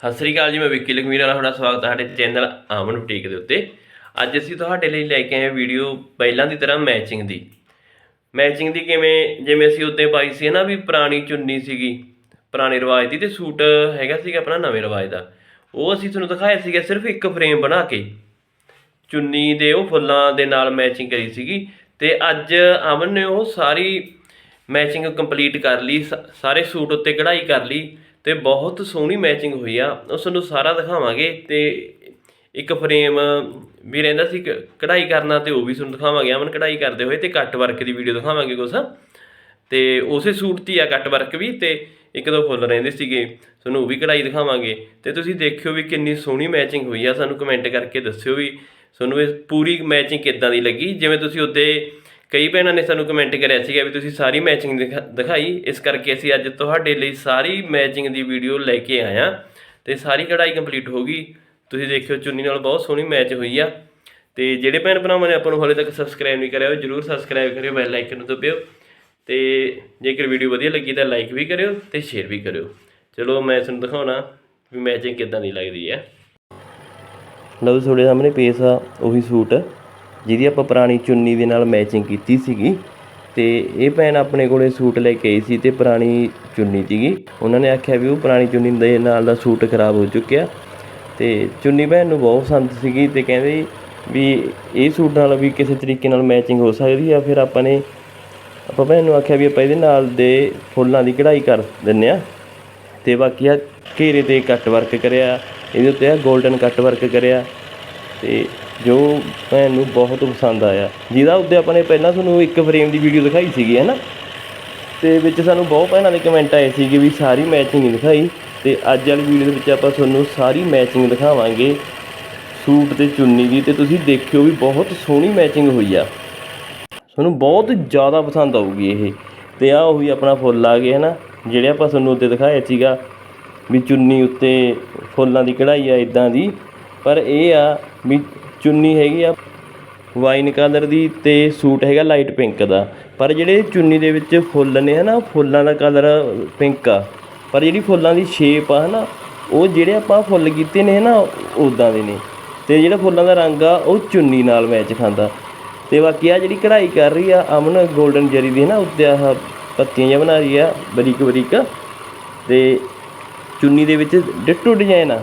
ਸਤਿ ਸ੍ਰੀ ਅਕਾਲ ਜੀ, ਮੈਂ ਵਿੱਕੀ ਲਖਮੀਰ ਵਾਲਾ, ਤੁਹਾਡਾ ਸਵਾਗਤ ਹੈ ਸਾਡੇ ਚੈਨਲ ਆਮਨ ਬੁਟੀਕ ਦੇ ਉੱਤੇ। ਅੱਜ ਅਸੀਂ ਤੁਹਾਡੇ ਲਈ ਲੈ ਕੇ ਆਏ ਵੀਡੀਓ ਪਹਿਲਾਂ ਦੀ ਤਰ੍ਹਾਂ ਮੈਚਿੰਗ ਦੀ। ਮੈਚਿੰਗ ਦੀ ਕਿਵੇਂ, ਜਿਵੇਂ ਅਸੀਂ ਉੱਤੇ ਪਾਈ ਸੀ ਨਾ ਵੀ ਪੁਰਾਣੀ ਚੁੰਨੀ ਸੀਗੀ, ਪੁਰਾਣੇ ਰਿਵਾਜ ਦੀ, ਤੇ ਸੂਟ ਹੈਗਾ ਸੀਗਾ ਆਪਣਾ ਨਵੇਂ ਰਿਵਾਜ ਦਾ। ਉਹ ਅਸੀਂ ਤੁਹਾਨੂੰ ਦਿਖਾਇਆ ਸੀਗਾ ਸਿਰਫ ਇੱਕ ਫਰੇਮ ਬਣਾ ਕੇ। ਚੁੰਨੀ ਦੇ ਉਹ ਫੁੱਲਾਂ ਦੇ ਨਾਲ ਮੈਚਿੰਗ ਕਰੀ ਸੀਗੀ, ਤੇ ਅੱਜ ਅਮਨ ਨੇ ਉਹ ਸਾਰੀ ਮੈਚਿੰਗ ਕੰਪਲੀਟ ਕਰ ਲਈ, ਸ- ਸਾਰੇ ਸੂਟ ਉੱਤੇ ਕਢਾਈ ਕਰ ਲਈ। ਤੇ ਬਹੁਤ ਸੋਹਣੀ ਮੈਚਿੰਗ ਹੋਈ ਆ। ਉਸ ਨੂੰ ਸਾਰਾ ਦਿਖਾਵਾਂਗੇ ਤੇ ਇੱਕ ਫਰੇਮ ਵੀ ਰਹਿੰਦਾ ਸੀ ਕਢਾਈ ਕਰਨਾ ਤੇ ਉਹ ਵੀ ਤੁਹਾਨੂੰ ਦਿਖਾਵਾਂਗੇ। ਅਮਨ ਕਢਾਈ ਕਰਦੇ ਹੋਏ ਤੇ ਕੱਟ ਵਰਕ ਦੀ ਵੀਡੀਓ ਦਿਖਾਵਾਂਗੇ ਕੁਛ। ਤੇ ਉਸੇ ਸੂਟ 'ਤੇ ਆ ਕੱਟ ਵਰਕ ਵੀ ਤੇ ਇੱਕ ਦੋ ਫੁੱਲ ਰਹਿੰਦੇ ਸੀਗੇ, ਤੁਹਾਨੂੰ ਉਹ ਵੀ ਕਢਾਈ ਦਿਖਾਵਾਂਗੇ। ਤੇ ਤੁਸੀਂ ਦੇਖਿਓ ਵੀ ਕਿੰਨੀ ਸੋਹਣੀ ਮੈਚਿੰਗ ਹੋਈ ਆ। ਸਾਨੂੰ ਕਮੈਂਟ ਕਰਕੇ ਦੱਸਿਓ ਵੀ ਤੁਹਾਨੂੰ ਇਹ ਪੂਰੀ ਮੈਚਿੰਗ ਕਿੱਦਾਂ ਦੀ ਲੱਗੀ? ਜਿਵੇਂ ਤੁਸੀਂ ਉੱਤੇ ਕਈ ਭੈਣਾਂ ਨੇ ਸਾਨੂੰ ਕਮੈਂਟ ਕਰਿਆ ਸੀਗਾ ਵੀ ਤੁਸੀਂ ਸਾਰੀ ਮੈਚਿੰਗ ਦਿਖਾ- ਦਿਖਾਈ, ਇਸ ਕਰਕੇ ਅਸੀਂ ਅੱਜ ਤੁਹਾਡੇ ਲਈ ਸਾਰੀ ਮੈਚਿੰਗ ਦੀ ਵੀਡੀਓ ਲੈ ਕੇ ਆਇਆ ਹਾਂ ਤੇ ਸਾਰੀ ਕਢਾਈ ਕੰਪਲੀਟ ਹੋ ਗਈ। ਤੁਸੀਂ ਦੇਖਿਓ ਚੁੰਨੀ ਨਾਲ ਬਹੁਤ ਸੋਹਣੀ ਮੈਚ ਹੋਈ ਆ। ਤੇ ਜਿਹੜੇ ਭੈਣ ਭਰਾਵਾਂ ਨੇ ਆਪਾਂ ਨੂੰ ਹਾਲੇ ਤੱਕ ਸਬਸਕ੍ਰਾਈਬ ਨਹੀਂ ਕਰਿਆ, ਉਹ ਜਰੂਰ ਸਬਸਕ੍ਰਾਈਬ ਕਰਿਓ ਬੈਲ ਆਈਕਨ ਨੂੰ ਦਬਾਇਓ ਤੇ ਜੇਕਰ ਵੀਡੀਓ ਵਧੀਆ ਲੱਗੀ ਤਾਂ ਲਾਈਕ ਵੀ ਕਰਿਓ ਤੇ ਸ਼ੇਅਰ ਵੀ ਕਰਿਓ। ਚਲੋ ਮੈਂ ਤੁਹਾਨੂੰ ਦਿਖਾਉਣਾ ਵੀ ਮੈਚਿੰਗ ਕਿੱਦਾਂ ਦੀ ਲੱਗਦੀ ਹੈ। ਲਓ ਤੁਹਾਡੇ ਸਾਹਮਣੇ ਪੇਸ ਆ ਉਹੀ ਸੂਟ। ਜਿਹਦੀ ਆਪਾਂ ਪੁਰਾਣੀ ਚੁੰਨੀ ਦੇ ਨਾਲ ਮੈਚਿੰਗ ਕੀਤੀ ਸੀਗੀ ਤੇ ਇਹ ਭੈਣ ਆਪਣੇ ਕੋਲੇ ਸੂਟ ਲੈ ਕੇ ਆਈ ਸੀ ਤੇ ਪੁਰਾਣੀ ਚੁੰਨੀ ਸੀਗੀ। ਉਹਨਾਂ ਨੇ ਆਖਿਆ ਵੀ ਉਹ ਪੁਰਾਣੀ ਚੁੰਨੀ ਦੇ ਨਾਲ ਦਾ ਸੂਟ ਖਰਾਬ ਹੋ ਚੁੱਕਿਆ। ਤੇ ਚੁੰਨੀ ਭੈਣ ਨੂੰ ਬਹੁਤ ਪਸੰਦ ਸੀਗੀ ਤੇ ਕਹਿੰਦੇ ਵੀ ਇਹ ਸੂਟ ਨਾਲ ਵੀ ਕਿਸੇ ਤਰੀਕੇ ਨਾਲ ਮੈਚਿੰਗ ਹੋ ਸਕਦੀ ਆ, ਫਿਰ ਆਪਾਂ ਨੇ ਆਪਾਂ ਭੈਣ ਨੂੰ ਆਖਿਆ ਵੀ ਆਪਾਂ ਇਹਦੇ ਨਾਲ ਦੇ ਫੁੱਲਾਂ ਦੀ ਕਢਾਈ ਕਰ ਦਿੰਨੇ ਆ। ਤੇ ਬਾਕੀ ਆ ਘੇਰੇ ਤੇ ਕੱਟ ਵਰਕ ਕਰਿਆ, ਇਹਦੇ ਉੱਤੇ ਆ 골ਡਨ ਕੱਟ ਵਰਕ ਕਰਿਆ। ਅਤੇ ਜੋ ਭੈਣ ਨੂੰ ਬਹੁਤ ਪਸੰਦ ਆਇਆ। ਜਿਹਦਾ ਉੱਤੇ ਆਪਾਂ ਨੇ ਪਹਿਲਾਂ ਤੁਹਾਨੂੰ ਇੱਕ ਫਰੇਮ ਦੀ ਵੀਡੀਓ ਦਿਖਾਈ ਸੀਗੀ, ਹੈ ਨਾ? ਅਤੇ ਵਿੱਚ ਸਾਨੂੰ ਬਹੁਤ ਭੈਣਾਂ ਦੇ ਕਮੈਂਟ ਆਏ ਸੀਗੇ ਵੀ ਸਾਰੀ ਮੈਚਿੰਗ ਨਹੀਂ ਦਿਖਾਈ। ਅਤੇ ਅੱਜ ਵਾਲੀ ਵੀਡੀਓ ਦੇ ਵਿੱਚ ਆਪਾਂ ਤੁਹਾਨੂੰ ਸਾਰੀ ਮੈਚਿੰਗ ਦਿਖਾਵਾਂਗੇ। ਸੂਟ ਤੇ ਚੁੰਨੀ ਦੀ ਤੇ ਤੁਸੀਂ ਦੇਖਿਓ ਵੀ ਬਹੁਤ ਸੋਹਣੀ ਮੈਚਿੰਗ ਹੋਈ ਆ। ਤੁਹਾਨੂੰ ਬਹੁਤ ਜ਼ਿਆਦਾ ਪਸੰਦ ਆਊਗੀ ਇਹ। ਤੇ ਆ ਉਹੀ ਆਪਣਾ ਫੁੱਲ ਆ ਗਏ ਨਾ? ਜਿਹੜੇ ਆਪਾਂ ਤੁਹਾਨੂੰ ਉੱਤੇ ਦਿਖਾਇਆ ਸੀਗਾ ਵੀ ਚੁੰਨੀ ਉੱਤੇ ਫੁੱਲਾਂ ਦੀ ਕਢਾਈ ਆ ਇਦਾਂ ਦੀ। ਪਰ ਇਹ ਆ ਵੀ ਚੁੰਨੀ ਹੈਗੀ ਆ ਵਾਈਨ ਕਲਰ ਦੀ ਤੇ ਸੂਟ ਹੈਗਾ ਲਾਈਟ ਪਿੰਕ ਦਾ। ਪਰ ਜਿਹੜੇ ਚੁੰਨੀ ਦੇ ਵਿੱਚ ਫੁੱਲ ਨੇ ਹਨਾ, ਫੁੱਲਾਂ ਦਾ ਕਲਰ ਪਿੰਕ ਆ। ਪਰ ਜਿਹੜੀ ਫੁੱਲਾਂ ਦੀ ਸ਼ੇਪ ਆ ਹਨਾ, ਉਹ ਜਿਹੜੇ ਆਪਾਂ ਫੁੱਲ ਕੀਤੇ ਨੇ ਹਨਾ ਉਦਾਂ ਦੇ ਨੇ। ਤੇ ਜਿਹੜਾ ਫੁੱਲਾਂ ਦਾ ਰੰਗ ਆ, ਉਹ ਚੁੰਨੀ ਨਾਲ ਮੈਚ ਖਾਂਦਾ। ਤੇ ਬਾਕੀ ਆ ਜਿਹੜੀ ਕਢਾਈ ਕਰ ਰਹੀ ਆ, ਅਮਨ 골ਡਨ ਜਰੀ ਦੀ ਨਾ ਉੱਤੇ ਆਹ ਪੱਤੀਆਂ ਜਿਹਾ ਬਣਾ ਰਹੀ ਆ ਬਰੀਕ ਬਰੀਕ ਤੇ ਚੁੰਨੀ ਦੇ ਵਿੱਚ ਡਿੱਟੋ ਡਿਜ਼ਾਈਨ ਆ।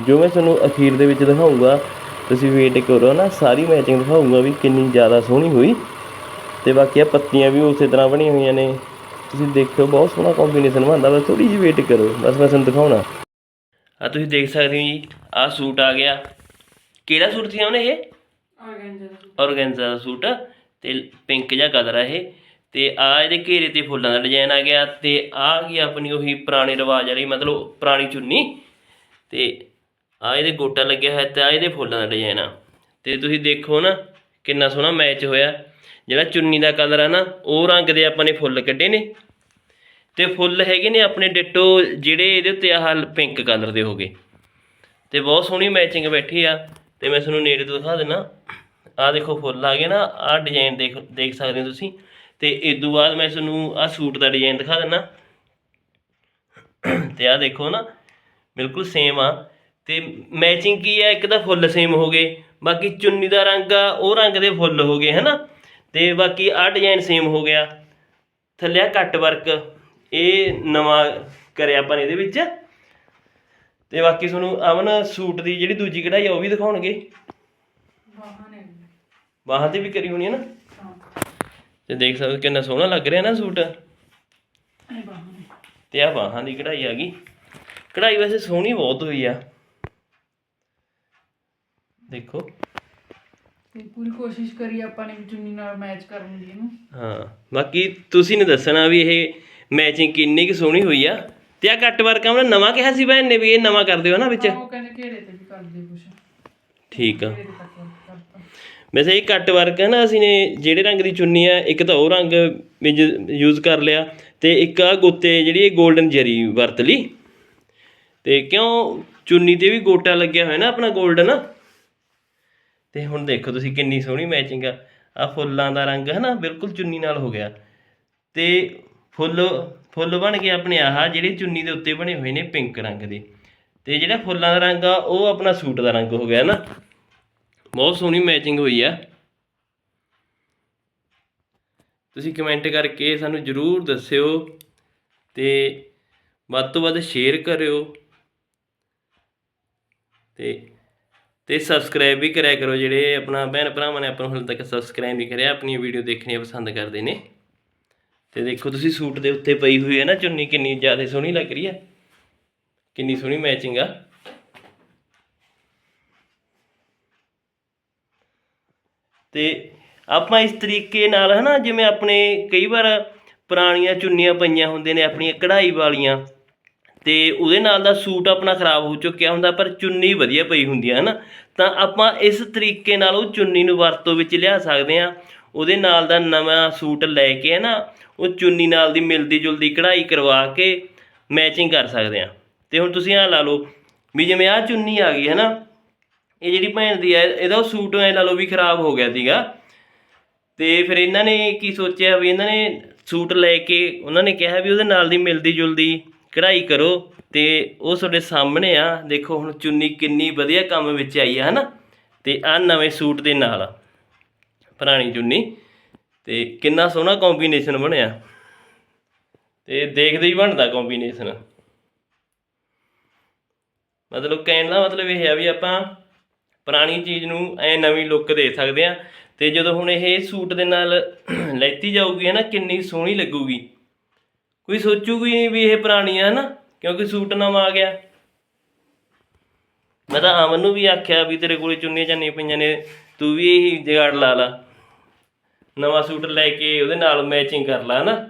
ਜੋ ਮੈਂ ਤੁਹਾਨੂੰ ਅਖੀਰ ਦੇ ਵਿੱਚ ਦਿਖਾਊਂਗਾ ਤੁਸੀਂ ਵੇਟ ਕਰੋ ਨਾ ਸਾਰੀ ਮੈਚਿੰਗ ਦਿਖਾਊਂਗਾ ਵੀ ਕਿੰਨੀ ਜ਼ਿਆਦਾ ਸੋਹਣੀ ਹੋਈ ਤੇ ਬਾਕੀ ਆ ਪੱਤੀਆਂ ਵੀ ਉਸੇ ਤਰ੍ਹਾਂ ਬਣੀਆਂ ਹੋਈਆਂ ਨੇ। ਤੁਸੀਂ ਦੇਖਿਓ ਬਹੁਤ ਸੋਹਣਾ ਕੰਬੀਨੇਸ਼ਨ ਬਣਦਾ ਬਸ ਥੋੜੀ ਜਿਹੀ ਵੇਟ ਕਰੋ ਬਸ ਮੈਂ ਤੁਹਾਨੂੰ ਦਿਖਾਉਣਾ। ਆ ਤੁਸੀਂ ਦੇਖ ਸਕਦੇ ਹੋ ਜੀ ਆ ਸੂਟ ਆ ਗਿਆ। ਕਿਹੜਾ ਸੂਟ ਸੀ ਉਹਨੇ ਇਹ? ਔਰਗੈਂਜ਼ਾ ਦਾ ਸੂਟ। ਤੇ ਪਿੰਕ ਜਿਹਾ ਕਲਰ ਆ ਇਹ। ਤੇ ਆ ਇਹਦੇ ਘੇਰੇ ਤੇ ਫੁੱਲਾਂ ਦਾ ਡਿਜ਼ਾਈਨ ਆ ਗਿਆ ਤੇ ਆ ਗਈ ਆਪਣੀ ਉਹੀ ਪੁਰਾਣੇ ਰਿਵਾਜ ਵਾਲੀ ਮਤਲਬ ਪੁਰਾਣੀ ਚੁੰਨੀ। ਤੇ ਆ ਇਹਦੇ ਗੋਟਾ ਲੱਗਿਆ ਹੋਇਆ ਤੇ ਆ ਇਹਦੇ ਫੁੱਲਾਂ ਦਾ ਡਿਜ਼ਾਈਨ ਆ। ਤੇ ਤੁਸੀਂ ਦੇਖੋ ਨਾ, ਕਿੰਨਾ ਸੋਹਣਾ ਮੈਚ ਹੋਇਆ। ਜਿਹੜਾ ਚੁੰਨੀ ਦਾ ਕਲਰ ਆ ਨਾ, ਉਹ ਰੰਗ ਦੇ ਆਪਾਂ ਨੇ ਫੁੱਲ ਕੱਢੇ ਨੇ। ਤੇ ਫੁੱਲ ਹੈਗੇ ਨੇ ਆਪਣੇ ਡਿੱਟੋ, ਜਿਹੜੇ ਇਹਦੇ ਉੱਤੇ ਆਹ ਪਿੰਕ ਕਲਰ ਦੇ ਹੋਗੇ ਤੇ ਬਹੁਤ ਸੋਹਣੀ ਮੈਚਿੰਗ ਬੈਠੀ ਆ। ਤੇ ਮੈਂ ਤੁਹਾਨੂੰ ਨੇੜੇ ਤੋਂ ਦਿਖਾ ਦਿੰਨਾ। ਆਹ ਦੇਖੋ ਫੁੱਲ ਆ ਗਏ ਨਾ, ਆਹ ਡਿਜ਼ਾਈਨ ਦੇਖ ਦੇਖ ਸਕਦੇ ਹੋ ਤੁਸੀਂ। ਤੇ ਇਸ ਤੋਂ ਬਾਅਦ ਮੈਂ ਤੁਹਾਨੂੰ ਆਹ ਸੂਟ ਦਾ ਡਿਜ਼ਾਈਨ ਦਿਖਾ ਦਿੰਨਾ। ਤੇ ਆਹ ਦੇਖੋ ਨਾ, ਬਿਲਕੁਲ ਸੇਮ ਆ। ਤੇ ਮੈਚਿੰਗ ਕੀ ਆ ਇੱਕ ਤਾਂ ਫੁੱਲ ਸੇਮ ਹੋ ਗਏ। ਬਾਕੀ ਚੁੰਨੀ ਦਾ ਰੰਗ ਆ, ਉਹ ਰੰਗ ਦੇ ਫੁੱਲ ਹੋ ਗਏ, ਹਨਾ? ਤੇ ਬਾਕੀ ਆਹ ਡਿਜ਼ਾਈਨ ਸੇਮ ਹੋ ਗਿਆ। ਥੱਲੇ ਆ ਕੱਟ ਵਰਕ ਇਹ ਨਵਾਂ ਕਰਿਆ ਆਪਾਂ ਨੇ ਇਹਦੇ ਵਿੱਚ। ਤੇ ਬਾਕੀ ਤੁਹਾਨੂੰ ਅਮਨ ਸੂਟ ਦੀ ਜਿਹੜੀ ਦੂਜੀ ਕਢਾਈ ਆ, ਉਹ ਵੀ ਦਿਖਾਉਣਗੇ। ਬਾਹਾਂ ਤੇ ਵੀ ਕਰੀ ਹੋਣੀ ਹੈ ਨਾ? ਤੇ ਦੇਖ ਸਕਦੇ ਕਿੰਨਾ ਸੋਹਣਾ ਲੱਗ ਰਿਹਾ ਨਾ ਸੂਟ। ਤੇ ਆ ਬਾਹਾਂ ਦੀ ਕਢਾਈ ਆ ਗਈ। ਕਢਾਈ ਵੈਸੇ ਸੋਹਣੀ ਬਹੁਤ ਹੋਈ ਆ। ਦੇਖੋ। ਤੇ ਪੂਰੀ ਕੋਸ਼ਿਸ਼ ਕਰੀ ਆਪਾਂ ਨੇ ਵੀ ਚੁੰਨੀ ਨਾਲ ਮੈਚ ਕਰਨ ਦੀ ਇਹਨੂੰ। ਹਾਂ ਬਾਕੀ ਤੁਸੀਂ ਨੇ ਦੱਸਣਾ ਵੀ ਇਹ ਮੈਚਿੰਗ ਕਿੰਨੀ ਕੁ ਸੋਹਣੀ ਹੋਈ ਆ। ਤੇ ਆ ਕੱਟ ਵਰਕ ਆਮਣਾ ਨਵਾਂ ਕਿਹਾ ਸੀ ਭੈਣ ਨੇ ਵੀ ਇਹ ਨਵਾਂ ਕਰ ਦਿਓ ਨਾ ਵਿੱਚ। ਆਹ ਉਹ ਕਹਿੰਦੇ ਘੇਰੇ ਤੇ ਵੀ ਕਰਦੇ ਕੁਛ। ਠੀਕ ਆ। ਘੇਰੇ ਤੇ ਕੱਟ work ਕਰਤਾ ਵੈਸੇ ਇਹ ਕੱਟ ਵਰਕ ਹੈ ਨਾ ਅਸੀਂ ਨੇ ਜਿਹੜੇ ਰੰਗ ਦੀ ਚੁੰਨੀ ਆ ਇੱਕ ਤਾਂ ਉਹ ਰੰਗ ਯੂਜ਼ ਕਰ ਲਿਆ ਤੇ ਇੱਕ ਆ ਗੋਤੇ ਜਿਹੜੀ ਇਹ 골ਡਨ ਜਰੀ ਵਰਤ ਲਈ। ਤੇ ਕਿਉਂ ਚੁੰਨੀ ਤੇ ਵੀ ਗੋਟਾ ਲੱਗਿਆ ਹੋਇਆ ਨਾ ਆਪਣਾ 골ਡਨ ਤੇ ਹੁਣ ਦੇਖੋ ਤੁਸੀਂ ਕਿੰਨੀ ਸੋਹਣੀ ਮੈਚਿੰਗ ਆ। ਆ ਫੁੱਲਾਂ ਦਾ ਰੰਗ ਹੈ ਨਾ ਬਿਲਕੁਲ ਚੁੰਨੀ ਨਾਲ ਹੋ ਗਿਆ। ਤੇ ਫੁੱਲ ਫੁੱਲ ਬਣ ਕੇ ਆਪਣੇ ਆਹ, ਜਿਹੜੇ ਚੁੰਨੀ ਦੇ ਉੱਤੇ ਬਣੇ ਹੋਏ ਨੇ ਪਿੰਕ ਰੰਗ ਦੇ। ਤੇ ਜਿਹੜਾ ਫੁੱਲਾਂ ਦਾ ਰੰਗ ਆ, ਉਹ ਆਪਣਾ ਸੂਟ ਦਾ ਰੰਗ ਹੋ ਗਿਆ ਨਾ ਬਹੁਤ ਸੋਹਣੀ ਮੈਚਿੰਗ ਹੋਈ ਆ। ਤੁਸੀਂ ਕਮੈਂਟ ਕਰਕੇ ਸਾਨੂੰ ਜਰੂਰ ਦੱਸਿਓ ਤੇ ਵੱਧ ਤੋਂ ਵੱਧ ਸ਼ੇਅਰ ਕਰਿਓ। ਤੇ ਤੇ ਸਬਸਕ੍ਰਾਈਬ ਵੀ ਕਰਿਆ ਕਰੋ ਜਿਹੜੇ ਆਪਣਾ ਭੈਣ ਭਰਾਵਾਂ ਨੇ ਆਪਾਂ ਨੂੰ ਹਾਲੇ ਤੱਕ ਸਬਸਕ੍ਰਾਈਬ ਨਹੀਂ ਕਰਿਆ ਆਪਣੀ ਵੀਡੀਓ ਦੇਖਣੀਆਂ ਪਸੰਦ ਕਰਦੇ ਨੇ। ਤੇ ਦੇਖੋ ਤੁਸੀਂ ਸੂਟ ਦੇ ਉੱਤੇ ਪਈ ਹੋਈ ਹੈ ਨਾ ਚੁੰਨੀ, ਕਿੰਨੀ ਜ਼ਿਆਦਾ ਸੋਹਣੀ ਲੱਗ ਰਹੀ ਹੈ। ਕਿੰਨੀ ਸੋਹਣੀ ਮੈਚਿੰਗ ਆ। ਤੇ ਆਪਾਂ ਇਸ ਤਰੀਕੇ ਨਾਲ ਹਨਾ, ਜਿਵੇਂ ਆਪਣੇ ਕਈ ਵਾਰ ਪੁਰਾਣੀਆਂ ਚੁੰਨੀਆਂ ਪਈਆਂ ਹੁੰਦੇ ਨੇ, ਆਪਣੀਆਂ ਕਢਾਈ ਵਾਲੀਆਂ ਤੇ ਉਹਦੇ ਨਾਲ ਦਾ ਸੂਟ ਆਪਣਾ ਖਰਾਬ ਹੋ ਚੁੱਕਿਆ ਹੁੰਦਾ, ਪਰ ਚੁੰਨੀ ਵਧੀਆ ਪਈ ਹੁੰਦੀ ਹੈ ਹਨਾ? ਤਾਂ ਆਪਾਂ ਇਸ ਤਰੀਕੇ ਨਾਲ ਉਹ ਚੁੰਨੀ ਨੂੰ ਵਰਤੋਂ ਵਿੱਚ ਲਿਆ ਸਕਦੇ ਆ ਉਹਦੇ ਨਾਲ ਦਾ ਨਵਾਂ ਸੂਟ ਲੈ ਕੇ ਹੈ ਨਾ ਉਹ ਚੁੰਨੀ ਨਾਲ ਦੀ ਮਿਲਦੀ ਜੁਲਦੀ ਕਢਾਈ ਕਰਵਾ ਕੇ ਮੈਚਿੰਗ ਕਰ ਸਕਦੇ ਆ ਤੇ ਹੁਣ ਤੁਸੀਂ ਆ ਲਾ ਲਓ ਵੀ ਜਿਵੇਂ ਆ ਚੁੰਨੀ ਆ ਗਈ ਹੈ ਨਾ ਇਹ ਜਿਹੜੀ ਭੈਣ ਦੀ ਹੈ ਇਹਦਾ ਉਹ ਸੂਟ ਐ ਲਾ ਲਓ ਵੀ ਖਰਾਬ ਹੋ ਗਿਆ ਸੀਗਾ। ਤੇ ਫਿਰ ਇਹਨਾਂ ਨੇ ਕੀ ਸੋਚਿਆ ਵੀ ਇਹਨਾਂ ਨੇ ਸੂਟ ਲੈ ਕੇ, ਉਹਨਾਂ ਨੇ ਕਿਹਾ ਵੀ ਉਹਦੇ ਨਾਲ ਦੀ ਮਿਲਦੀ ਜੁਲਦੀ ਕਢਾਈ ਕਰੋ ਤੇ ਉਹ ਤੁਹਾਡੇ ਸਾਹਮਣੇ ਆ। ਦੇਖੋ ਹੁਣ ਚੁੰਨੀ ਕਿੰਨੀ ਵਧੀਆ ਕੰਮ ਵਿੱਚ ਆਈ ਆ, ਹਨਾ? ਤੇ ਆ ਨਵੇਂ ਸੂਟ ਦੇ ਨਾਲ ਪੁਰਾਣੀ ਚੁੰਨੀ। ਤੇ ਕਿੰਨਾ ਸੋਹਣਾ ਕੰਬੀਨੇਸ਼ਨ ਬਣਿਆ। ਤੇ ਦੇਖਦੇ ਹੀ ਬਣਦਾ ਕੰਬੀਨੇਸ਼ਨ ਮਤਲਬ ਕਹਿਣ ਦਾ ਮਤਲਬ ਇਹ ਹੈ ਵੀ ਆਪਾਂ ਪੁਰਾਣੀ ਚੀਜ਼ ਨੂੰ ਐ ਨਵੀਂ ਲੁੱਕ ਦੇ ਸਕਦੇ ਆ। ਤੇ ਜਦੋਂ ਹੁਣ ਇਹ ਸੂਟ ਦੇ ਨਾਲ ਲੈਤੀ ਜਾਊਗੀ ਹੈ ਨਾ ਕਿੰਨੀ ਸੋਹਣੀ ਲੱਗੂਗੀ। ਕੋਈ ਸੋਚੂਗੀ ਨਹੀਂ ਵੀ ਇਹ ਪੁਰਾਣੀ ਆ ਨਾ ਕਿਉਂਕਿ ਸੂਟ ਨਵਾਂ ਆ ਗਿਆ। ਮੈਂ ਤਾਂ ਅਮਨ ਨੂੰ ਵੀ ਆਖਿਆ ਵੀ ਤੇਰੇ ਕੋਲੇ ਚੁੰਨੀਆਂ ਚਾਨੀਆਂ ਪਈਆਂ ਨੇ, ਤੂੰ ਵੀ ਇਹੀ ਜਗਾੜ ਲਾ ਲਾ। ਨਵਾਂ ਸੂਟ ਲੈ ਕੇ ਉਹਦੇ ਨਾਲ ਮੈਚਿੰਗ ਕਰ ਲਾ ਨਾ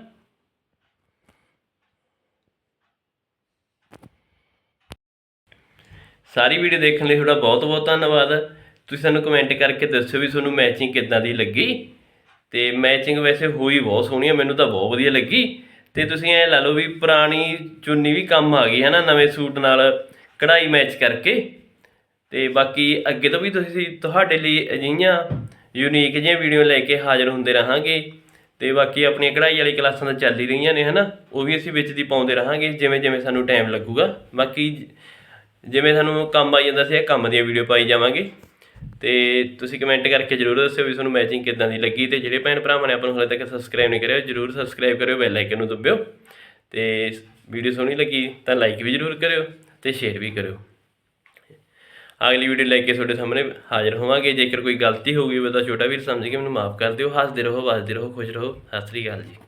ਸਾਰੀ ਵੀਡੀਓ ਦੇਖਣ ਲਈ ਤੁਹਾਡਾ ਬਹੁਤ ਬਹੁਤ ਧੰਨਵਾਦ। ਤੁਸੀਂ ਸਾਨੂੰ ਕਮੈਂਟ ਕਰਕੇ ਦੱਸਿਓ ਵੀ ਤੁਹਾਨੂੰ ਮੈਚਿੰਗ ਕਿੱਦਾਂ ਦੀ ਲੱਗੀ। ਤੇ ਮੈਚਿੰਗ ਵੈਸੇ ਹੋਈ ਬਹੁਤ ਸੋਹਣੀ ਹੈ ਮੈਨੂੰ ਤਾਂ ਬਹੁਤ ਵਧੀਆ ਲੱਗੀ। ਤੇ ਤੁਸੀਂ ਐ ਲਾ ਲਓ ਵੀ ਪੁਰਾਣੀ ਚੁੰਨੀ ਵੀ ਕੰਮ ਆ ਗਈ ਹੈ ਨਾ ਨਵੇਂ ਸੂਟ ਨਾਲ ਕਢਾਈ ਮੈਚ ਕਰਕੇ। ਤੇ ਬਾਕੀ ਅੱਗੇ ਤੋਂ ਵੀ ਤੁਸੀਂ ਤੁਹਾਡੇ ਲਈ ਅਜਿਹੀਆਂ ਯੂਨੀਕ ਜਿਹੀਆਂ ਵੀਡੀਓ ਲੈ ਕੇ ਹਾਜ਼ਰ ਹੁੰਦੇ ਰਹਾਂਗੇ। ਤੇ ਬਾਕੀ ਆਪਣੀਆਂ ਕਢਾਈ ਵਾਲੀ ਕਲਾਸਾਂ ਤਾਂ ਚੱਲ ਹੀ ਰਹੀਆਂ ਨੇ, ਹਨਾ, ਉਹ ਵੀ ਅਸੀਂ ਵਿੱਚ ਦੀ ਪਾਉਂਦੇ ਰਹਾਂਗੇ, ਜਿਵੇਂ ਜਿਵੇਂ ਸਾਨੂੰ ਟਾਈਮ ਲੱਗੂਗਾ। ਬਾਕੀ ਜਿਵੇਂ ਸਾਨੂੰ ਕੰਮ ਆ ਜਾਂਦਾ ਸੀ, ਇਹ ਕੰਮ ਦੀਆਂ ਵੀਡੀਓ ਪਾਈ ਜਾਵਾਂਗੇ। ਤੇ ਤੁਸੀਂ ਕਮੈਂਟ ਕਰਕੇ ਜਰੂਰ ਦੱਸਿਓ ਵੀ ਤੁਹਾਨੂੰ ਮੈਚਿੰਗ ਕਿੱਦਾਂ ਦੀ ਲੱਗੀ ਤੇ ਜਿਹੜੇ ਭੈਣ ਭਰਾਵਾਂ ਨੇ ਆਪਾਂ ਨੂੰ ਹਾਲੇ ਤੱਕ ਸਬਸਕ੍ਰਾਈਬ ਨਹੀਂ ਕਰਿਆ, ਜਰੂਰ ਸਬਸਕ੍ਰਾਈਬ ਕਰਿਓ ਬੈਲ ਆਈਕਨ ਨੂੰ ਦਬਾਇਓ ਤੇ ਵੀਡੀਓ ਸੋਹਣੀ ਲੱਗੀ ਤਾਂ ਲਾਈਕ ਵੀ ਜਰੂਰ ਕਰਿਓ ਤੇ ਸ਼ੇਅਰ ਵੀ ਕਰਿਓ। ਅਗਲੀ ਵੀਡੀਓ ਲੈ ਕੇ ਤੁਹਾਡੇ ਸਾਹਮਣੇ ਹਾਜ਼ਰ ਹੋਵਾਂਗੇ। ਜੇਕਰ ਕੋਈ ਗਲਤੀ ਹੋ ਗਈ ਹੋਵੇ ਤਾਂ ਛੋਟਾ ਵੀਰ ਸਮਝ ਕੇ ਮੈਨੂੰ ਮਾਫ ਕਰ ਦਿਓ। ਹੱਸਦੇ ਰਹੋ, ਵੱਸਦੇ ਰਹੋ, ਖੁਸ਼ ਰਹੋ। ਸਤਿ ਸ੍ਰੀ ਅਕਾਲ ਜੀ।